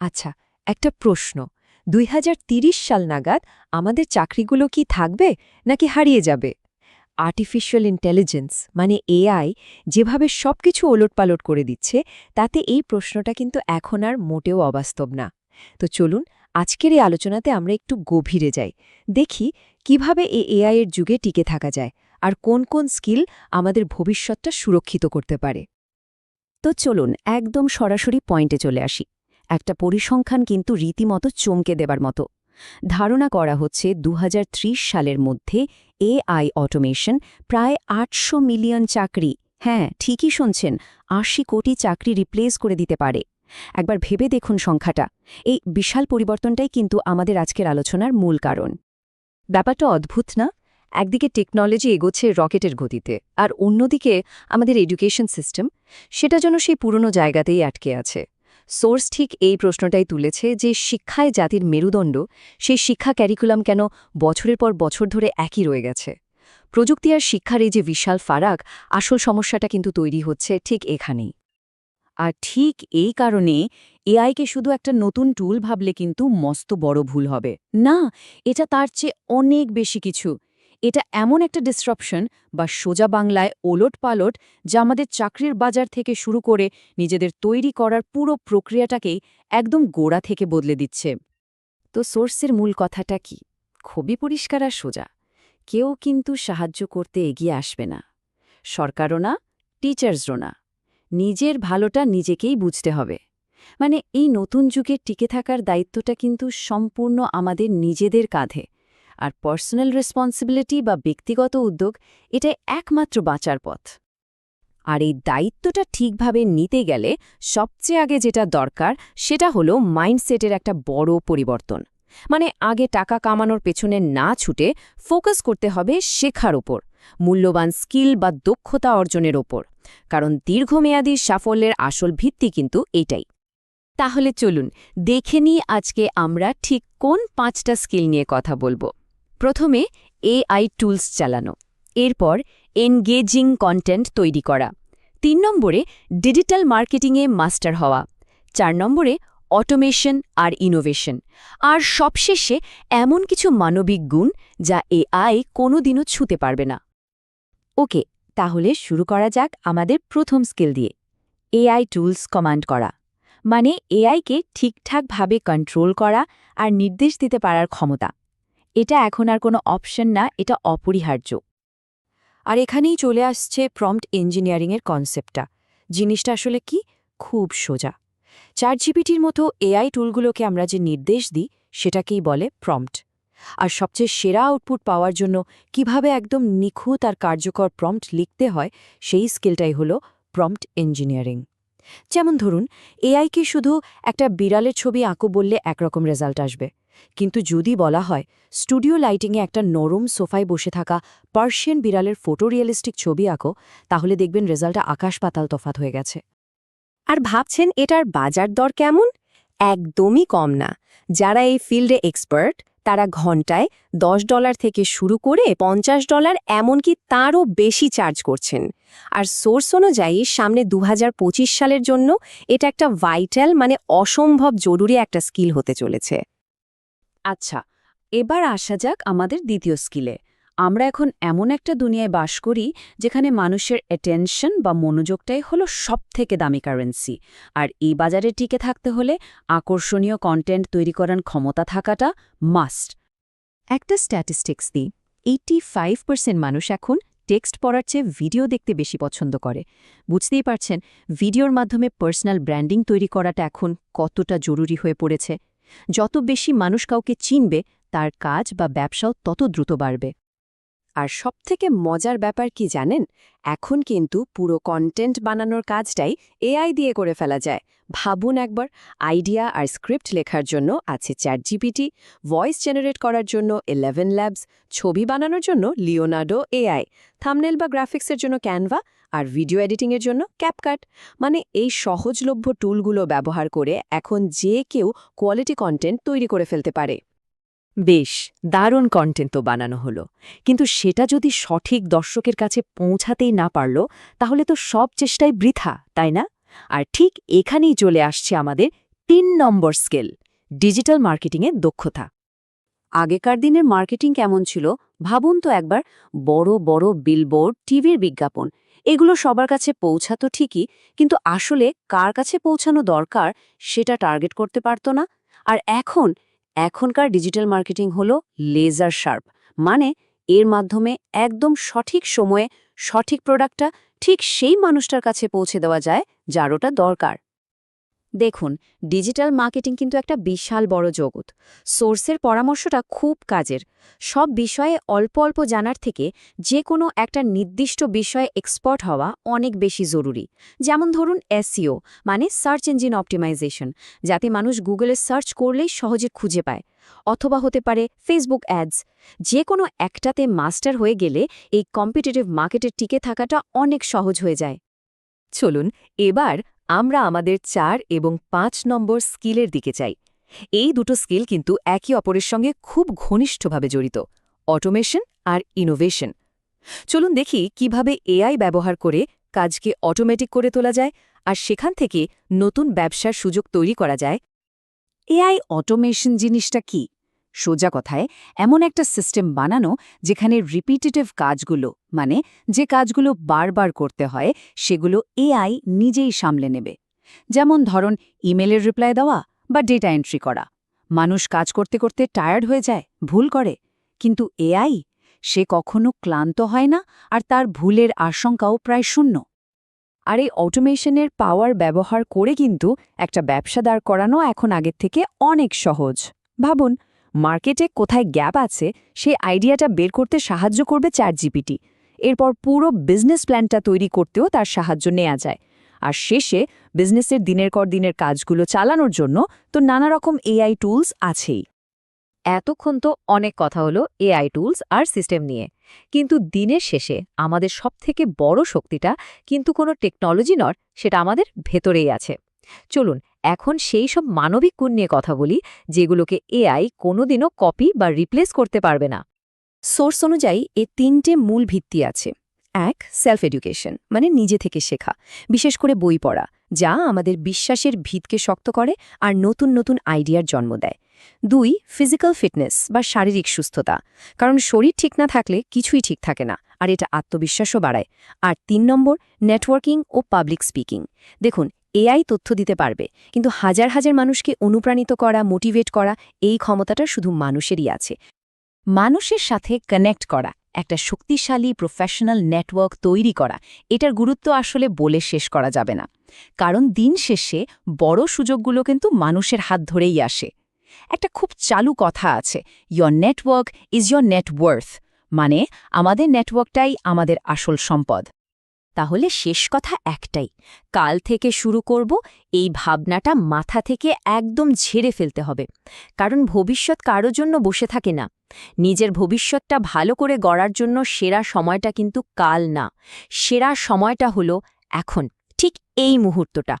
আচ্ছা একটা প্রশ্ন। দুই সাল নাগাদ আমাদের চাকরিগুলো কি থাকবে নাকি হারিয়ে যাবে? আর্টিফিশিয়াল ইন্টেলিজেন্স মানে এআই যেভাবে সব সবকিছু ওলটপালট করে দিচ্ছে, তাতে এই প্রশ্নটা কিন্তু এখন আর মোটেও অবাস্তব না। তো চলুন, আজকের এই আলোচনাতে আমরা একটু গভীরে যাই। দেখি কীভাবে এই এআই এর যুগে টিকে থাকা যায় আর কোন কোন স্কিল আমাদের ভবিষ্যৎটা সুরক্ষিত করতে পারে। তো চলুন, একদম সরাসরি পয়েন্টে চলে আসি। একটা পরিসংখ্যান কিন্তু রীতিমতো চমকে দেবার মতো। ধারণা করা হচ্ছে দু হাজার ত্রিশ সালের মধ্যে এআই অটোমেশন প্রায় আটশো মিলিয়ন চাকরি হ্যাঁ ঠিকই শুনছেন, আশি কোটি চাকরি রিপ্লেস করে দিতে পারে। একবার ভেবে দেখুন সংখ্যাটা। এই বিশাল পরিবর্তনটাই কিন্তু আমাদের আজকের আলোচনার মূল কারণ। ব্যাপারটা অদ্ভুত না? একদিকে টেকনোলজি এগোচ্ছে রকেটের গতিতে, আর অন্যদিকে আমাদের এডুকেশন সিস্টেম, সেটা যেন সেই পুরনো জায়গাতেই আটকে আছে। সোর্স ঠিক এই প্রশ্নটাই তুলেছে যে শিক্ষায় জাতির মেরুদণ্ড, সেই শিক্ষা ক্যারিকুলাম কেন বছরের পর বছর ধরে একই রয়ে গেছে? প্রযুক্তি আর শিক্ষার এই যে বিশাল ফারাক, আসল সমস্যাটা কিন্তু তৈরি হচ্ছে ঠিক এখানেই। আর ঠিক এই কারণে এআইকে শুধু একটা নতুন টুল ভাবলে কিন্তু মস্ত বড় ভুল হবে। না, এটা তার চেয়ে অনেক বেশি কিছু। এটা এমন একটা ডিসরাপশন বা সোজা বাংলায় ওলট পালট যা আমাদের চাকরির বাজার থেকে শুরু করে নিজেদের তৈরি করার পুরো প্রক্রিয়াটাকেই একদম গোড়া থেকে বদলে দিচ্ছে। তো সোর্সের মূল কথাটা কি? খুবই পরিষ্কার আর সোজা। কেউ কিন্তু সাহায্য করতে এগিয়ে আসবে না। সরকারও না টিচার্সরও না। নিজের ভালোটা নিজেকেই বুঝতে হবে। মানে এই নতুন যুগে টিকে থাকার দায়িত্বটা কিন্তু সম্পূর্ণ আমাদের নিজেদের কাঁধে। আর পার্সোনাল রেসপন্সিবিলিটি বা ব্যক্তিগত উদ্যোগ, এটাই একমাত্র বাঁচার পথ। আর এই দায়িত্বটা ঠিকভাবে নিতে গেলে সবচেয়ে আগে যেটা দরকার, সেটা হলো মাইন্ডসেটের একটা বড় পরিবর্তন। মানে আগে টাকা কামানোর পেছনে না ছুটে ফোকাস করতে হবে শেখার ওপর, মূল্যবান স্কিল বা দক্ষতা অর্জনের ওপর। কারণ দীর্ঘমেয়াদী সাফল্যের আসল ভিত্তি কিন্তু এটাই। তাহলে চলুন, দেখে নিই আজকে আমরা ঠিক কোন পাঁচটা স্কিল নিয়ে কথা বলব। প্রথমে এআই টুলস চালানো, এরপর এনগেজিং কন্টেন্ট তৈরি করা, তিন নম্বরে ডিজিটাল মার্কেটিংয়ে মাস্টার হওয়া, চার নম্বরে অটোমেশন আর ইনোভেশন আর সবশেষে এমন কিছু মানবিক গুণ যা এআই কোনোদিনও ছুতে পারবে না। ওকে, তাহলে শুরু করা যাক আমাদের প্রথম স্কিল দিয়ে এআই টুলস কমান্ড করা মানে এআইকে ঠিকঠাকভাবে কন্ট্রোল করা আর নির্দেশ দিতে পারার ক্ষমতা। এটা এখন আর কোনো অপশন না, এটা অপরিহার্য। আর এখানেই চলে আসছে প্রম্পট ইঞ্জিনিয়ারিংয়ের কনসেপ্টটা জিনিসটা আসলে কি? খুব সোজা। চার জিপিটির মতো এআই টুলগুলোকে আমরা যে নির্দেশ দিই, সেটাকেই বলে প্রম্পট আর সবচেয়ে সেরা আউটপুট পাওয়ার জন্য কীভাবে একদম নিখুঁত আর কার্যকর প্রম্পট লিখতে হয়, সেই স্কিলটাই হল প্রম্পট ইঞ্জিনিয়ারিং যেমন ধরুন এআইকে শুধু একটা বিড়ালের ছবি আঁকো বললে একরকম রেজাল্ট আসবে? কিন্তু যদি বলা হয়, স্টুডিও লাইটিংয়ে একটা নরম সোফায় বসে থাকা পার্সিয়ান বিড়ালের ফটো রিয়েলিস্টিক ছবি আঁকো, তাহলে দেখবেন রেজাল্টটা আকাশ পাতাল তফাত হয়ে গেছে। আর ভাবছেন এটার বাজার দর কেমন? একদমই কম না। যারা এই ফিল্ডে এক্সপার্ট তারা ঘন্টায় দশ ডলার থেকে শুরু করে পঞ্চাশ ডলার এমনকি তারও বেশি চার্জ করছেন। আর সোর্স অনুযায়ী সামনে দু হাজার পঁচিশ সালের জন্য এটা একটা ভাইটাল মানে অসম্ভব জরুরি একটা স্কিল হতে চলেছে। আচ্ছা এবার আসা যাক আমাদের দ্বিতীয় স্কিলে। আমরা এখন এমন একটা দুনিয়ায় বাস করি যেখানে মানুষের অ্যাটেনশন বা মনোযোগটাই হলো সবথেকে দামি কারেন্সি আর এই বাজারে টিকে থাকতে হলে আকর্ষণীয় কন্টেন্ট তৈরি করার ক্ষমতা থাকাটা মাস্ট একটা স্ট্যাটিস্টিক্স দিই এইটি ফাইভ পার্সেন্ট মানুষ এখন টেক্সট পড়ার চেয়ে ভিডিও দেখতে বেশি পছন্দ করে। বুঝতেই পারছেন ভিডিওর মাধ্যমে পার্সোনাল ব্র্যান্ডিং তৈরি করাটা এখন কতটা জরুরি হয়ে পড়েছে। যত বেশি মানুষ কাউকে চিনবে, তার কাজ বা ব্যবসাও তত দ্রুত বাড়বে। আর সবথেকে মজার ব্যাপার কি জানেন? এখন কিন্তু পুরো কন্টেন্ট বানানোর কাজটাই এআই দিয়ে করে ফেলা যায়। ভাবুন একবার আইডিয়া আর স্ক্রিপ্ট লেখার জন্য আছে চ্যাট জিপিটি ভয়েস জেনারেট করার জন্য ইলেভেন ল্যাবস ছবি বানানোর জন্য লিওনার্ডো এআই থামনেল বা গ্রাফিক্সের জন্য ক্যানভা আর ভিডিও এডিটিংয়ের জন্য ক্যাপকাট মানে এই সহজলভ্য টুলগুলো ব্যবহার করে এখন যে কেউ কোয়ালিটি কন্টেন্ট তৈরি করে ফেলতে পারে। বেশ, দারুণ কন্টেন্ট তো বানানো হলো। কিন্তু সেটা যদি সঠিক দর্শকের কাছে পৌঁছাতেই না পারল, তাহলে তো সব চেষ্টাই বৃথা, তাই না? আর ঠিক এখানেই চলে আসছে আমাদের তিন নম্বর স্কেল, ডিজিটাল মার্কেটিংয়ের দক্ষতা। আগেকার দিনের মার্কেটিং কেমন ছিল? ভাবুন তো একবার, বড় বড় বিলবোর্ড টিভির বিজ্ঞাপন, এগুলো সবার কাছে পৌঁছাতো ঠিকই, কিন্তু আসলে কার কাছে পৌঁছানো দরকার, সেটা টার্গেট করতে পারতো না। আর এখন এখনকার ডিজিটাল মার্কেটিং হল লেজার শার্প মানে এর মাধ্যমে একদম সঠিক সময়ে সঠিক প্রোডাক্টটা ঠিক সেই মানুষটার কাছে পৌঁছে দেওয়া যায় যার ওটা দরকার। দেখুন, ডিজিটাল মার্কেটিং কিন্তু একটা বিশাল বড় জগৎ। সোর্সের পরামর্শটা খুব কাজের। সব বিষয়ে অল্প অল্প জানার থেকে যে কোনো একটা নির্দিষ্ট বিষয়ে এক্সপার্ট হওয়া অনেক বেশি জরুরি। যেমন ধরুন এসইও মানে সার্চ ইঞ্জিন অপটিমাইজেশন যাতে মানুষ গুগলে সার্চ করলেই সহজে খুঁজে পায়। অথবা হতে পারে ফেসবুক অ্যাডস যে কোনো একটাতে মাস্টার হয়ে গেলে এই কম্পিটিটিভ মার্কেটে টিকে থাকাটা অনেক সহজ হয়ে যায়। চলুন, এবার আমরা আমাদের চার এবং পাঁচ নম্বর স্কিলের দিকে চাই। এই দুটো স্কিল কিন্তু একে অপরের সঙ্গে খুব ঘনিষ্ঠভাবে জড়িত, অটোমেশন আর ইনোভেশন। চলুন দেখি কীভাবে এআই ব্যবহার করে কাজকে অটোমেটিক করে তোলা যায় আর সেখান থেকে নতুন ব্যবসার সুযোগ তৈরি করা যায়। এআই অটোমেশন জিনিসটা কি? সোজা কথায় এমন একটা সিস্টেম বানানো যেখানে রিপিটেটিভ কাজগুলো মানে যে কাজগুলো বারবার করতে হয়, সেগুলো এআই নিজেই সামলে নেবে। যেমন ধরন ইমেলের রিপ্লাই দেওয়া বা ডেটা এন্ট্রি করা। মানুষ কাজ করতে করতে টায়ার্ড হয়ে যায়, ভুল করে। কিন্তু এআই সে কখনো ক্লান্ত হয় না আর তার ভুলের আশঙ্কাও প্রায় শূন্য। আর এই অটোমেশনের পাওয়ার ব্যবহার করে কিন্তু একটা ব্যবসা দাঁড় করানো এখন আগের থেকে অনেক সহজ। ভাবুন মার্কেটে কোথায় গ্যাপ আছে, সেই আইডিয়াটা বের করতে সাহায্য করবে চ্যাট জিপিটি এরপর পুরো বিজনেস প্ল্যানটা তৈরি করতেও তার সাহায্য নেওয়া যায়। আর শেষে বিজনেসের দিনের পর দিনের কাজগুলো চালানোর জন্য তো নানা রকম এআই টুলস আছেই। এতক্ষণ তো অনেক কথা হলো এআই টুলস আর সিস্টেম নিয়ে। কিন্তু দিনের শেষে আমাদের সবথেকে বড় শক্তিটা কিন্তু কোনো টেকনোলজি নয়, সেটা আমাদের ভেতরেই আছে। চলুন এখন সেই সব মানবিক গুণ নিয়ে কথা বলি, যেগুলোকে এআই কোনোদিনও কপি বা রিপ্লেস করতে পারবে না। সোর্স অনুযায়ী, এ তিনটে মূল ভিত্তি আছে। এক সেলফ এডুকেশন মানে নিজে থেকে শেখা, বিশেষ করে বই পড়া, যা আমাদের বিশ্বাসের ভিতকে শক্ত করে আর নতুন নতুন আইডিয়ার জন্ম দেয়। দুই, ফিজিক্যাল ফিটনেস বা শারীরিক সুস্থতা, কারণ শরীর ঠিক না থাকলে কিছুই ঠিক থাকে না, আর এটা আত্মবিশ্বাসও বাড়ায়। আর তিন নম্বর, নেটওয়ার্কিং ও পাবলিক স্পিকিং। দেখুন এআই তথ্য দিতে পারবে। কিন্তু হাজার হাজার মানুষকে অনুপ্রাণিত করা, মোটিভেট করা, এই ক্ষমতাটা শুধু মানুষেরই আছে। মানুষের সাথে কানেক্ট করা, একটা শক্তিশালী প্রফেশনাল নেটওয়ার্ক তৈরি করা, এটার গুরুত্ব আসলে বলে শেষ করা যাবে না। কারণ দিন শেষে বড় সুযোগগুলো কিন্তু মানুষের হাত ধরেই আসে। একটা খুব চালু কথা আছে your network is your net worth মানে আমাদের নেটওয়ার্কটাই আমাদের আসল সম্পদ। তাহলে শেষ কথা একটাই। কাল থেকে শুরু করব, এই ভাবনাটা মাথা থেকে একদম ঝেড়ে ফেলতে হবে। কারণ ভবিষ্যৎ কারও জন্য বসে থাকে না। নিজের ভবিষ্যৎটা ভালো করে গড়ার জন্য সেরা সময়টা কিন্তু কাল না। সেরা সময়টা হলো এখন। ঠিক এই মুহূর্তটা।